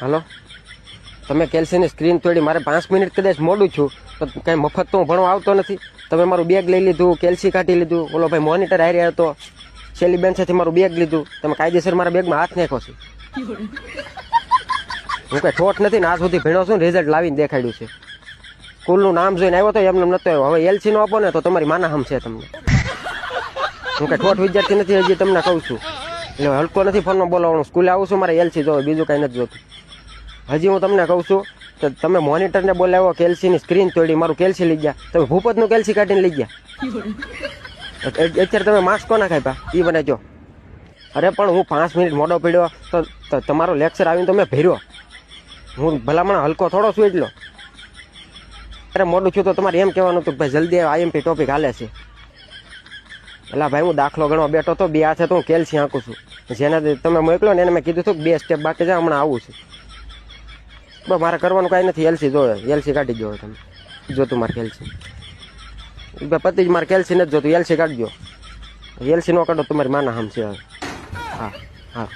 હાલો? તમે કેલ્સીની સ્ક્રીન તોડી મારે પાંચ મિનિટ કદાચ મોડું છું, તો કાંઈ મફત તો હું ભણવા આવતો નથી. તમે મારું બેગ લઈ લીધું કેલ્સી કાઢી લીધું. ઓલો ભાઈ મોનિટર હારી હતો. છેલ્લી સાથે મારું બેગ લીધું. તમે કાયદેસર મારા બેગમાં હાથ નાખો છો. હું કાંઈ ઠોઠ નથી ને આ સુધી ભણ્યો છું રિઝલ્ટ લાવીને દેખાડ્યું છે. સ્કૂલનું નામ જોઈને આવ્યો તો એમને નતો આવ્યો. હવે એલસી નો આપો ને તો તમારી માના હમ છે તમને. હું કાંઈ ઠોઠ વિદ્યાર્થી નથી, હજી તમને કહું છું. એટલે હલકો નથી ફોનમાં બોલાવવાનું. સ્કૂલે આવું છું, મારે એલસી જોવે, બીજું કાંઈ નથી જોતું. હજી હું તમને કહું છું કે તમે મોનિટરને બોલાવ્યો કેલ્સીની સ્ક્રીન તોડી, મારું કેલ્સી લઈ ગયા. તમે ભૂપતનું કેલ્સી કાઢીને લઈ ગયા. અત્યારે તમે માસ્ક કોના ખાઈ પા એ મને જો અરે પણ હું પાંચ મિનિટ મોડો પડ્યો, તો તમારો લેક્ચર આવીને તમે ભેર્યો. હું ભલામણ હલકો થોડો છું એટલો. અરે મોડું છું તો તમારે એમ કહેવાનું હતું કે ભાઈ જલ્દી આઈએમપી ટોપિક હાલે છે. એટલે ભાઈ, હું દાખલો ગણવા બેઠો તો બે હાથે તો હું કેલ્સી આંકું છું. જેને તમે મોકલો ને એને મેં કીધું હતું બે સ્ટેપ બાકી છે, હમણાં આવું છું. બસ મારે કરવાનું કાંઈ નથી એલસી જોવે એલસી કાઢી દો તમે. જોતું મારે કેલ્સી પતિ જ મારે કેલ્સી નથી જોતું એલસી કાઢજો. એલસી નો કાઢો તમારી માના હમ છે હવે. હા હા.